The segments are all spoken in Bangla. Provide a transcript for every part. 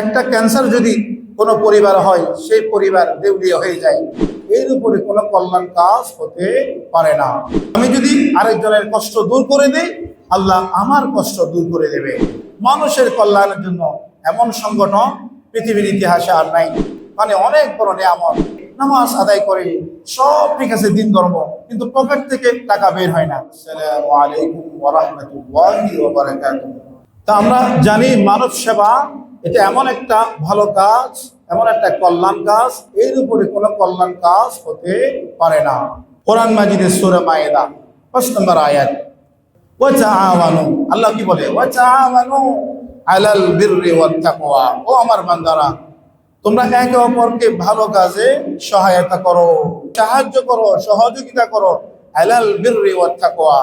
একটা ক্যান্সার যদি কোনো পরিবার হয়, সেই পরিবার দেউলিয়া হয়ে যায়। এর উপরে কোনো কল্যাণ কাজ হতে পারে না। আমি যদি আরেকজনের কষ্ট দূর করে দিই, আল্লাহ আমার কষ্ট দূর করে দেবে। মানুষের কল্যাণের জন্য এমন সংগঠন পৃথিবীর ইতিহাসে আর নাই। মানে অনেক বড় নিয়ামত। নামাজ আদায় করে, সব ঠিক আছে, দিন ধর্ম, কিন্তু পকেট থেকে টাকা বের হয় না। আলাইকুম তা আমরা জানি মানব সেবা এটা এমন একটা ভালো কাজ, এমন একটা কল্যাণ কাজ, এর উপরে কোনো কল্যাণ কাজ হতে পারে না। কোরআন মাজিদের সূরা মায়েদা, পাঁচ নম্বর আয়াত। ওয়াতাআওয়ানু আল্লাহ কি বলে? ও ওয়াতাআওয়ানু আলাল বিররি ওয়াত তাকওয়া। ও আমার বান্দারা, তোমরা একে অপরকে ভালো কাজে সহায়তা করো, সাহায্য করো, সহযোগিতা করো। আলাল বিররি ওয়াত তাকওয়া।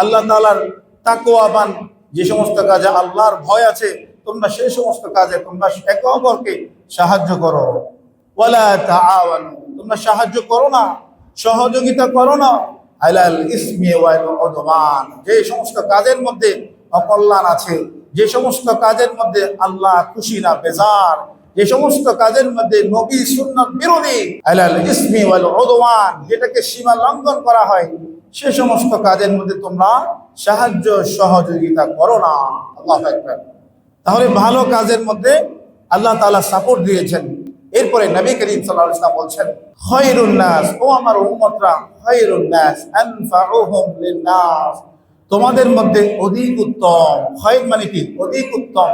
আল্লাহ তাআলার তাকওয়াবান, যে সমস্ত কাজে আল্লাহর ভয় আছে তোমরা সেই সমস্ত কাজে তোমরা একে অপরকে সাহায্য করো। তোমরা সাহায্য করো না, সহযোগিতা করো না। যে সমস্ত কাজের মধ্যে অকল্যাণ আছে, যে সমস্ত কাজের মধ্যে আল্লাহ খুশি না, বেজার, যে সমস্ত কাজের মধ্যে নবী সুন্নাত বিরোধী যেটাকে সীমা লঙ্ঘন করা হয়, সে সমস্ত কাজের মধ্যে তোমরা সাহায্য, সহযোগিতা করো না। আল্লাহ আকবার। তাহলে ভালো কাজের মধ্যে আল্লাহ তালা সাপোর্ট দিয়েছেন। এরপরে নবী করিম আলাইহি বলছেন, খায়রুন ও আমার উম্মতরা তোমাদের মধ্যে অধিক উত্তম, খায়র মানে কি? অধিক উত্তম।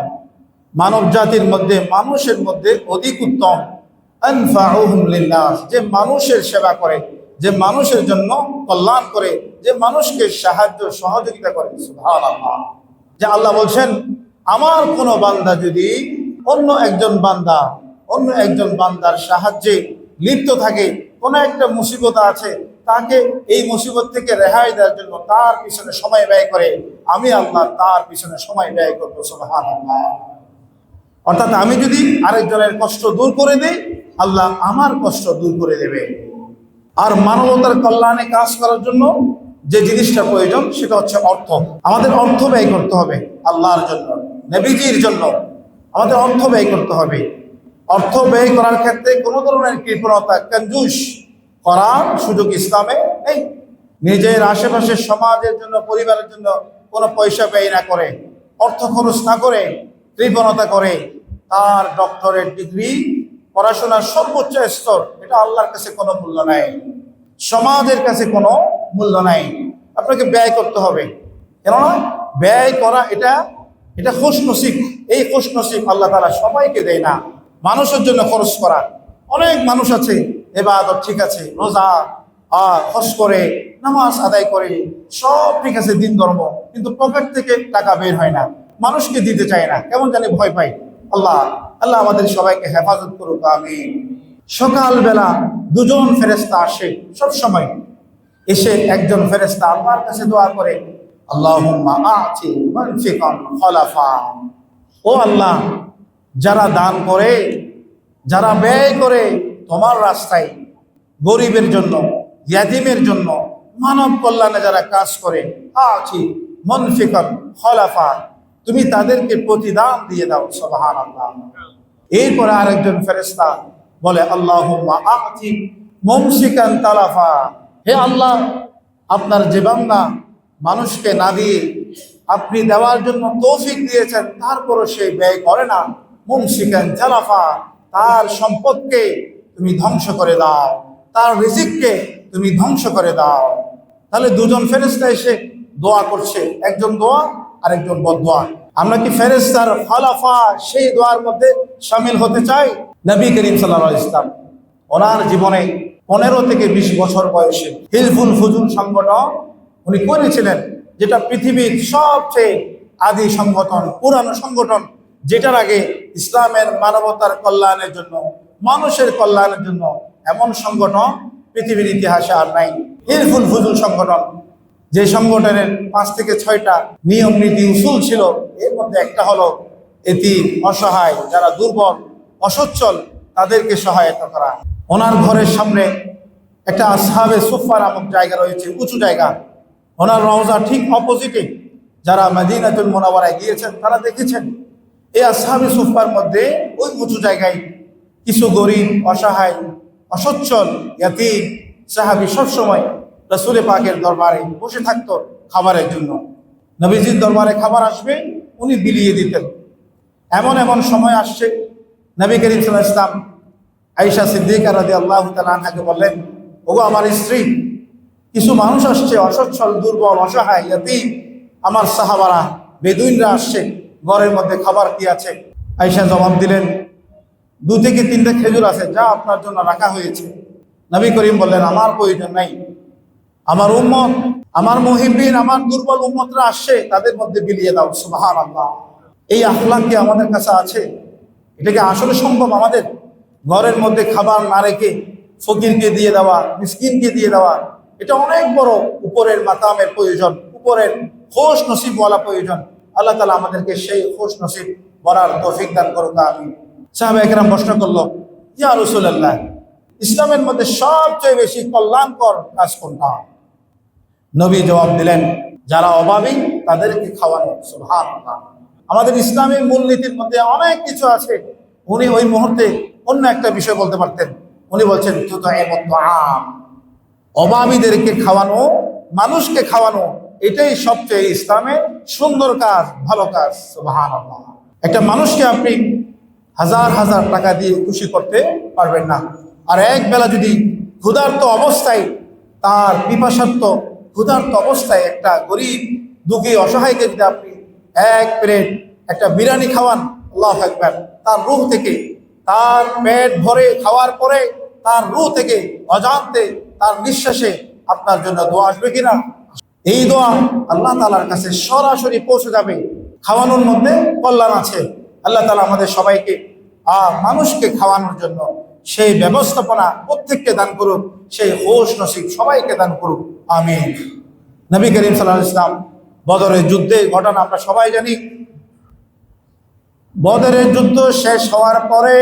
মানব জাতির মধ্যে, মানুষের মধ্যে অধিক উত্তম। যে মানুষের সেবা করে, যে মানুষের জন্য কল্যাণ করে, যে মানুষকে সাহায্য সহযোগিতা করে। যে আল্লাহ বলছেন আমার কোন বান্দা যদি অন্য একজন বান্দা, অন্য একজন বান্দার সাহায্যে লিপ্ত থাকে, কোনো একটা মুসিবত আছে, তাকে এই মুসিবত থেকে রেহাই দেওয়ার জন্য তার পিছনে সময় ব্যয় করে, আমি আল্লাহ তার পিছনে সময় ব্যয় করব, সুবহানাল্লাহ। অর্থাৎ আমি যদি আরেকজনের কষ্ট দূর করে দিই, আল্লাহ আমার কষ্ট দূর করে দেবে। আর মানবতার কল্যাণে কাজ করার জন্য যে জিনিসটা প্রয়োজন, সেটা হচ্ছে অর্থ। আমাদের অর্থ ব্যয় করতে হবে আল্লাহর জন্য। নবীজির জন্য আমাদের অর্থ ব্যয় করতে হবে। অর্থ ব্যয় করার ক্ষেত্রে কোনো ধরনের কৃপণতা, কঞ্জুস করার সুযোগ ইসলামে নেই। নিজের আশেপাশের সমাজের জন্য, পরিবারের জন্য কোনো পয়সা ব্যয় না করে, অর্থ খরচ না করে কৃপণতা করে তার ডক্টরেট ডিগ্রি, পড়াশোনার সর্বোচ্চ স্তর, এটা আল্লাহর কাছে কোনো মূল্য নাই। সমাজের কাছে কোনো মূল্য নাই। আপনাকে ব্যয় করতে হবে। কেননা ব্যয় করা এটা এটা খুশ নসিব এই খুশ নসিব আল্লাহ তালা সবাইকে দেয় না। মানুষের জন্য খরচ করা। অনেক মানুষ আছে এবার ঠিক আছে, রোজা খরচ করে, নামাজ আদায় করে, সব ঠিক আছে, দিন ধর্ম, কিন্তু পকেট থেকে টাকা বের হয় না। মানুষকে দিতে চায় না, কেমন জানি ভয় পাই আল্লাহ আল্লাহ আমাদের সবাইকে হেফাজত করুক আমি সকালবেলা দুজন ফেরেস্তা আসে সব সময় এসে একজন ফেরেস্তা আল্লাহর কাছে দোয়া করে ও আল্লাহ, যারা দান করে, যারা ব্যয় করে তোমার রাস্তায় গরিবের জন্য, ইয়াতিমের জন্য, মানব কল্যাণে যারা কাজ করে আছি মনফিকান খলাফা তুমি তাদেরকে প্রতিদান দিয়ে দাও সবহান আল্লাহ এরপরে আরেকজন ফেরেস্তা বলে আল্লাহ আতি মমসিকান তালাফা হে আল্লাহ, আপনার যে বান্দা মানুষকে না দিয়ে আপনি দেওয়ার জন্য তৌফিক দিয়েছেন, তারপরও সে ব্যয় করে না। মুমসিকান তালাফা তার সম্পদকে তুমি ধ্বংস করে দাও, তার রিজিককে তুমি ধ্বংস করে দাও। তাহলে দুজন ফেরেস্তা এসে দোয়া করছে, একজন দোয়া, আরেকজন বদোয়া আমরা কি ফেরেস্তার ফলাফা সেই দোয়ার মধ্যে সামিল হতে চাই? নবী করিম সাল্লাহ ইসলাম ওনার জীবনে পনেরো থেকে বিশ বছর বয়সে হিলফুল ফুজুল সংগঠন উনি করেছিলেন যেটা পৃথিবীর সবচেয়ে আদি সংগঠন, পুরানো সংগঠন, যেটার আগে ইসলামের মানবতার কল্যাণের জন্য, মানুষের কল্যাণের জন্য এমন সংগঠন পৃথিবীর ইতিহাসে আর নাই। হিলফুল ফুজুল সংগঠন, যে সংগঠনের পাঁচ থেকে ছয়টা নিয়ম, নীতি, উসুল ছিল, এর মধ্যে একটা হলো এটি অসহায়, যারা দুর্বল, অসচ্ছল, তাদেরকে সহায়তা করা। ওনার ঘরের সামনে একটা আসহাবে সুফা নামক জায়গা রয়েছে, উঁচু জায়গা। ওনার রওজা ঠিক অপোজিটে যারা মদিনাতুল মোনাওয়ারায় গিয়েছেন, তারা দেখেছেন। এই আসহাবি সুফার মধ্যে ওই উঁচু জায়গায় কিছু গরিব, অসহায়, অসচ্ছল ইয়াতি সাহাবি সবসময় রসুলে পাকের দরবারে বসে থাকত খাবারের জন্য। নবীজির দরবারে খাবার আসবে, উনি বিলিয়ে দিতেন। এমন এমন সময় আসছে, নবী করিম ইসলাম আইসা সিদ্দিকা রাজি আল্লাহ তালাকে বললেন, ওগো আমার স্ত্রী কিছু মানুষ আসছে, অসচ্ছল, দুর্বল, অসহায়, ইয়াতিম। আমার সাহাবারা, বেদুইনরা আসছে, ঘরের মধ্যে খাবার কি আছে? আইসা জবাব দিলেন, দু থেকে তিনটে খেজুর আছে, যা আপনার জন্য রাখা হয়েছে। নবী করিম বললেন, আমার প্রয়োজন নাই। আমার উম্মত, আমার মহিবিন আমার দুর্বল উম্মতরা আসছে, তাদের মধ্যে বিলিয়ে দাও সুবাহান আল্লাহ এই আখলাক কি আমাদের কাছে আছে? এটাকে আসলে সম্ভব আমাদের? ঘরের মধ্যে খাবার না রেখে ফকিরকে দিয়ে দেওয়া, মিসকিনকে দিয়ে দেওয়া এটা অনেক বড় উপরের মাতামের প্রয়োজন, উপরের খোশ বলা প্রয়োজন। আল্লাহ তালা আমাদেরকে সেই খোশ নসিব বলার তৌফিক দান করুক আমি সাহাবা একরাম প্রশ্ন করল, ইয়া রসুল্লাহ ইসলামের মধ্যে সবচেয়ে বেশি কল্যাণকর কাজ কোনটা? নবী জবাব দিলেন, যারা অভাবী তাদেরকে খাওয়ানো সুবহান আমাদের ইসলামী মূলনীতির মধ্যে অনেক কিছু আছে। উনি ওই মুহূর্তে অন্য একটা বিষয় বলতে পারতেন। উনি বলছেন আম অভাবীদেরকে খাওয়ানো, মানুষকে খাওয়ানো, এটাই সবচেয়ে ইসলামের সুন্দর কাজ, ভালো কাজ সুবহান একটা মানুষকে আপনি হাজার হাজার টাকা দিয়ে খুশি করতে পারবেন না। আর এক বেলা যদি ক্ষুধার্ত অবস্থায়, তার পিপাসার্থ ক্ষুধার্ত অবস্থায় একটা গরিব, দুঃখী, অসহায়কে যদি আপনি এক প্লেট একটা বিরিয়ানি খাওয়ান, আল্লাহ একবার তার রুহ থেকে, তার পেট ভরে খাওয়ার পরে তার রুহ থেকে অজান্তে তার নিঃশ্বাসে আপনার জন্য দোয়া আসবে কিনা? এই দোয়া আল্লাহ তালার কাছে সরাসরি পৌঁছে যাবে। খাওয়ানোর মধ্যে কল্যাণ আছে। আল্লাহ তালা আমাদের সবাইকে আহ মানুষকে খাওয়ানোর জন্য সেই ব্যবস্থাপনা প্রত্যেককে দান করুক, সেই হোশ নসিব সবাইকে দান করুক। আমি নবী করিম সাল্লাহ ইসলাম বদরের যুদ্ধে ঘটনা আমরা সবাই জানি। বদরের যুদ্ধ শেষ হওয়ার পরে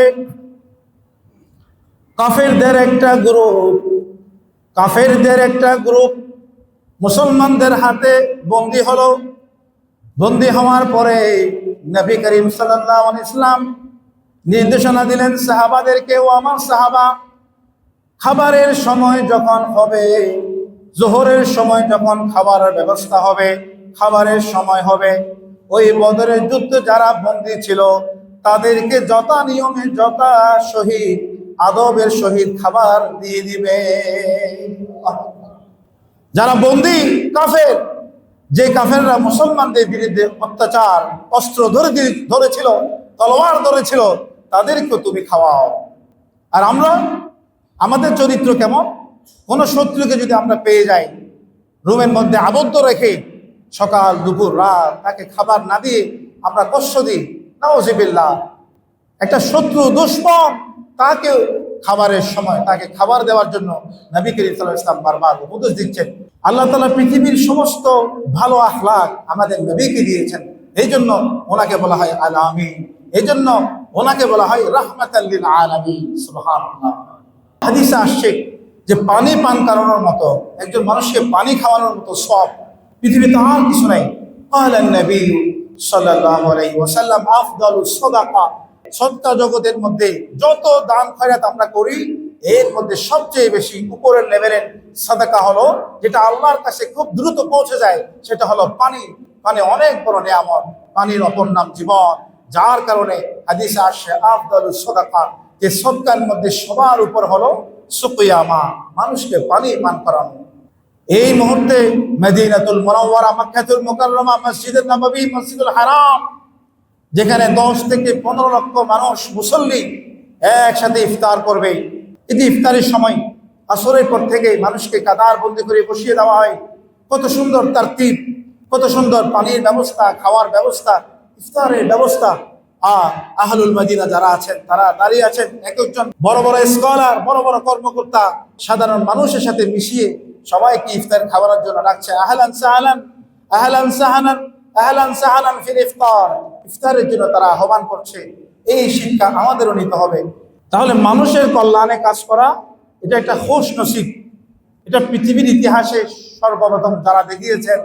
কাফেরদের একটা গ্রুপ কাফেরদের একটা গ্রুপ, মুসলমানদের হাতে বন্দি হলো। বন্দি হওয়ার পরে নবী করিম সাল্লাহ ইসলাম নির্দেশনা দিলেন সাহাবাদেরকে ও আমার সাহাবা, খাবারের সময় যখন হবে, জোহরের সময় যখন খাবারের ব্যবস্থা হবে, খাবারের সময় হবে, ওই বদরের যুদ্ধ যারা বন্দী ছিল, তাদেরকে যথা নিয়মে যথা শহীদ আদবের সহিত খাবার দিয়ে দিবে। যারা বন্দি, কাফের, যে কাফেররা মুসলমানদের বিরুদ্ধে অত্যাচার, অস্ত্র ধরে ধরেছিল, তলোয়ার ধরেছিল তাদেরকে তুমি খাওয়াও। আর আমরা? আমাদের চরিত্র কেমন? কোন শত্রুকে যদি আমরা পেয়ে যাই, রুমের মধ্যে আবদ্ধ রেখে সকাল, দুপুর, রাত তাকে খাবার না দিয়ে আমরা কষ্ট দিই নাওজিবিল্লাহ একটা শত্রু দুশ্মন। তাকে খাবারের সময় তাকে খাবার দেওয়ার জন্য নবী করিম সাল্লাহ ইসলাম বারবার উপদেশ দিচ্ছেন। আল্লাহ তালা পৃথিবীর সমস্ত ভালো আখলাক আমাদের নবীকে দিয়েছেন। এই জন্য ওনাকে বলা হয় আল আমি এই জন্য ওনাকে বলা হয় রাহমাত আলমী সুহান হাদিসে আসছে যে পানি পান করানোর মতো, একজন মানুষকে পানি খাওয়ানোর মতো সব পৃথিবীতে আর কিছু নাই। আল নবী সাল্লাহ আলাই ওসাল্লাম আফদাল সত্তা জগতের মধ্যে যত দান খয়াত আমরা করি, এর মধ্যে সবচেয়ে বেশি উপরের লেভেলের সাদাকা হলো, যেটা আল্লাহর কাছে খুব দ্রুত পৌঁছে যায়, সেটা হলো পানি। পানি অনেক বড় নিয়ামত। পানির অপর নাম জীবন। যার কারণে হাদিস আসে আফদাল সদাকা। যে সদকার মধ্যে সবার উপর হলো সুকিয়ামা, মানুষকে পানি পান করানো। এই মুহূর্তে মেদিনাতুল মনোয়ারা মাখ্যাতুল মোকাল্লমা মসজিদুল নবাবী, মসজিদুল হারাম যেখানে দশ থেকে পনেরো লক্ষ মানুষ মুসল্লি একসাথে ইফতার করবে। কিন্তু ইফতারের সময় আসরের পর থেকে মানুষকে কাদার বন্দি করে বসিয়ে দেওয়া হয়। কত সুন্দর তার তীর কত সুন্দর পানির ব্যবস্থা, খাওয়ার ব্যবস্থা, ইফতারের ব্যবস্থা। আর আহলুল মদিনা যারা আছেন, তারা দাঁড়িয়ে আছেন এক একজন বড় বড় স্কলার বড় বড় কর্মকর্তা, সাধারণ মানুষের সাথে মিশিয়ে সবাইকে ইফতার খাওয়ানোর জন্য ডাকছে। আহলান সাহালান, আহলান সাহানান আহলান সাহালান ফির ইফতার। ইফতারের জন্য তারা আহ্বান করছে, এই শিক্ষা আমাদেরও নিতে হবে। তাহলে মানুষের কল্যাণে কাজ করা, এটা একটা খোশ নসিব। এটা পৃথিবীর ইতিহাসে সর্বপ্রথম যারা দেখিয়েছেন,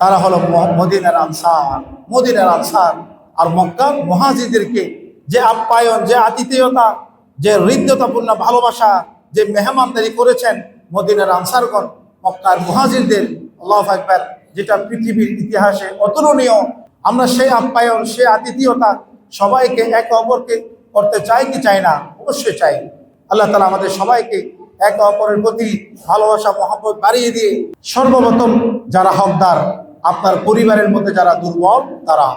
তারা হলো মদিনার আনসার। মদিনার আনসার আর মক্কার মহাজিদেরকে যে আপ্যায়ন, যে আতিথেয়তা, যে হৃদ্যতাপূর্ণ ভালোবাসা, যে মেহমানদারি করেছেন মদিনার আনসারগণ, মক্কার মুহাজিরদের, আল্লাহ আকবার, যেটা পৃথিবীর ইতিহাসে অতুলনীয় আমরা সেই আপ্যায়ন সেই আতিথেয়তা সবাইকে একে অপরকে করতে চাই কি চাই না? অবশ্যই চাই। আল্লাহ তালা আমাদের সবাইকে একে অপরের প্রতি ভালোবাসা, মহব্বত বাড়িয়ে দিয়ে সর্বপ্রথম যারা হকদার, আপনার পরিবারের মধ্যে যারা দুর্বল, তারা।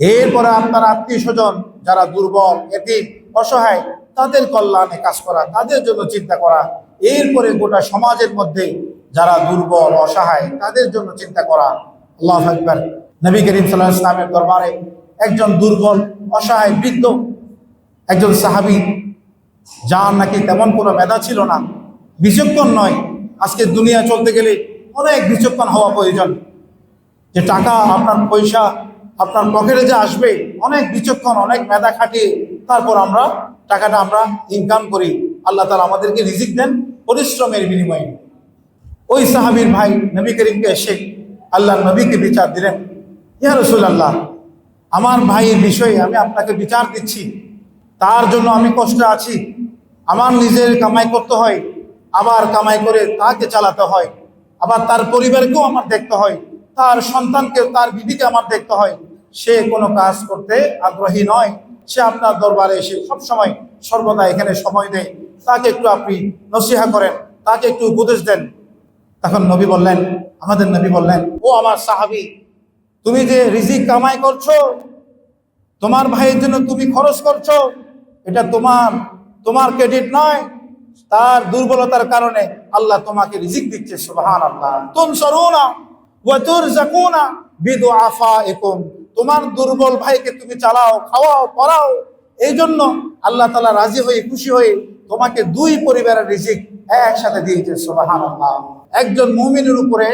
এরপরে আপনার আত্মীয় স্বজন যারা দুর্বল এটি অসহায়, তাদের কল্যাণে কাজ করা, তাদের জন্য চিন্তা করা। এরপরে গোটা সমাজের মধ্যে যারা দুর্বল, অসহায়, তাদের জন্য চিন্তা করা। আল্লাহ আকবর। নবী করিম সাল্লাহ ইসলামের দরবারে একজন দুর্বল, অসহায় বৃদ্ধ, একজন সাহাবী, যার নাকি তেমন কোনো মেধা ছিল না, বিচক্ষণ নয়। আজকে দুনিয়া চলতে গেলে অনেক বিচক্ষণ হওয়া প্রয়োজন। যে টাকা আপনার পয়সা, আপনার পকেটে যে আসবে, অনেক বিচক্ষণ, অনেক মেধা খাটিয়ে তারপর আমরা টাকাটা আমরা ইনকাম করি। আল্লাহ তালা আমাদেরকে রিজিক দেন পরিশ্রমের বিনিময়ে। ওই সাহাবীর ভাই নবী করিমকে এসে আল্লাহ নবীকে বিচার দিলেন। ইয়া রসুল আল্লাহ আমার ভাইয়ের বিষয়ে আমি আপনাকে বিচার দিচ্ছি। তার জন্য আমি কষ্ট আছি। আমার নিজের কামাই করতে হয়, আবার কামাই করে তাকে চালাতে হয়, আবার তার পরিবারকেও আমার দেখতে হয়, তার সন্তানকে, তার বিবিকে আমার দেখতে হয়। সে কোনো কাজ করতে আগ্রহী নয়। সে আপনার দরবারে এসে সব সময় সর্বদা এখানে সময় দেয়। তাকে একটু আপনি নসিহা করেন, তাকে একটু উপদেশ দেন। তখন নবী বললেন, আমাদের নবী বললেন, ও আমার সাহাবি তুমি যে রিজিক কামাই করছ, তোমার ভাইয়ের জন্য তুমি খরচ করছ, এটা তোমার তোমার ক্রেডিট নয়, তার দুর্বলতার কারণে আল্লাহ তোমাকে রিজিক দিচ্ছে সুবহান আল্লাহ তুম সরুনা ওয়াতুর জাকুনা বিদু আফা তোমার দুর্বল ভাইকে তুমি চালাও, খাওয়াও, পড়াও এই জন্য আল্লাহ তালা রাজি হয়ে, খুশি হয়ে তোমাকে দুই পরিবারের রিজিক একসাথে দিয়েছে সুবহান আল্লাহ একজন মুমিনের উপরে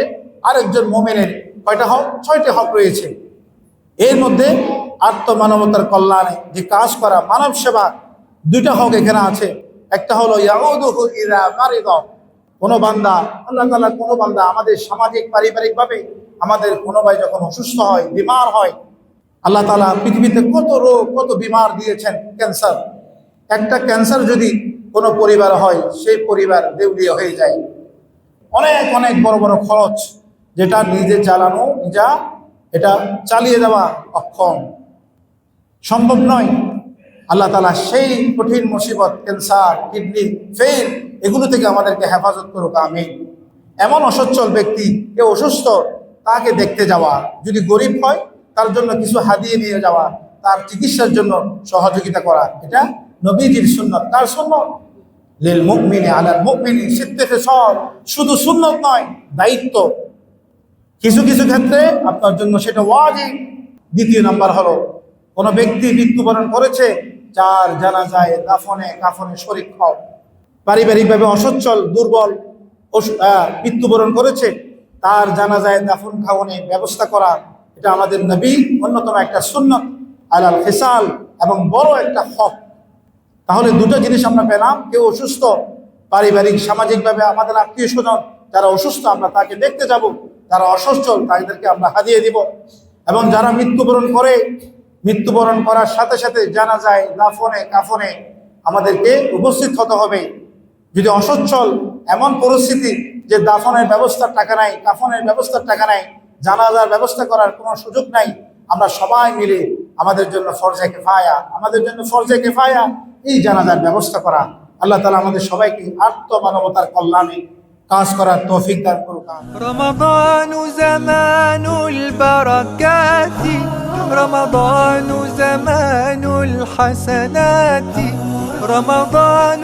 আরেকজন মুমিনের কয়টা হক? ছয়টি হক রয়েছে। এর মধ্যে আত্মমানবতার কল্যাণে যে কাজ করা মানব সেবা, দুইটা হক এখানে আছে। একটা হলো কোনো বান্দা, আল্লাহ তাআলা কোনো বান্দা আমাদের সামাজিক পারিবারিক ভাবে আমাদের কোনো ভাই যখন অসুস্থ হয়, বিমার হয়, আল্লাহ তালা পৃথিবীতে কত রোগ, কত বিমার দিয়েছেন ক্যান্সার। একটা ক্যান্সার যদি কোনো পরিবার হয়, সেই পরিবার দেউলিয়া হয়ে যায়। অনেক অনেক বড় বড় খরচ। যেটা নিজে চালানো, নিজা এটা চালিয়ে দেওয়া অক্ষম। সম্ভব নয়। আল্লাহ তালা সেই কঠিন মুসিবত, ক্যান্সার, কিডনি ফেল এগুলো থেকে আমাদেরকে হেফাজত করুক আমি এমন অসচ্ছল ব্যক্তি, কেউ অসুস্থ, তাকে দেখতে যাওয়া, যদি গরিব হয়, তার জন্য কিছু হাদিয়ে নিয়ে যাওয়া, তার চিকিৎসার জন্য সহযোগিতা করা, এটা নবীজির সুন্নত, তার সুন্নত। লিল মুকমিনে আলাল মুকমিনি সিদ্দিকে সব শুধু সুন্নত নয়, দায়িত্ব কিছু কিছু ক্ষেত্রে আপনার জন্য সেটা ওয়াজিব। দ্বিতীয় নাম্বার হলো, কোনো ব্যক্তি মৃত্যুবরণ করেছে, যার জানা যায় দাফনে কাফনে শরিক হও। পারিবারিকভাবে অসচ্ছল, দুর্বল মৃত্যুবরণ করেছে, তার জানা যায় দাফন খাওয়ানে ব্যবস্থা করা, এটা আমাদের নবী অন্যতম একটা সুন্নত, আলাল ফেসাল এবং বড় একটা হক। তাহলে দুটো জিনিস আমরা পেলাম, কেউ অসুস্থ, পারিবারিক, সামাজিকভাবে আমাদের আত্মীয় স্বজন যারা অসুস্থ, আমরা তাকে দেখতে যাব। যারা অসচ্ছল তাদেরকে আমরা হারিয়ে দিব। এবং যারা মৃত্যুবরণ করে, মৃত্যুবরণ করার সাথে সাথে জানা যায় দাফনে, কাফনে আমাদেরকে উপস্থিত হতে হবে। যদি অসচ্ছল, এমন পরিস্থিতি যে দাফনের ব্যবস্থার টাকা নাই, কাফনের ব্যবস্থার টাকা নাই, জানাজার ব্যবস্থা করার কোনো সুযোগ নাই, আমরা সবাই মিলে আমাদের জন্য ফরজে কেফায়া, আমাদের জন্য ফরজে কেফায়া এই জানাজার ব্যবস্থা করা। আল্লাহ তালা আমাদের সবাইকে আত্মমানবতার কল্যাণে কাজ করার তৌফিক দান করুক রমাদান জামানুল বারাকাতি রমাদান জামানুল হাসানাতি রমাদান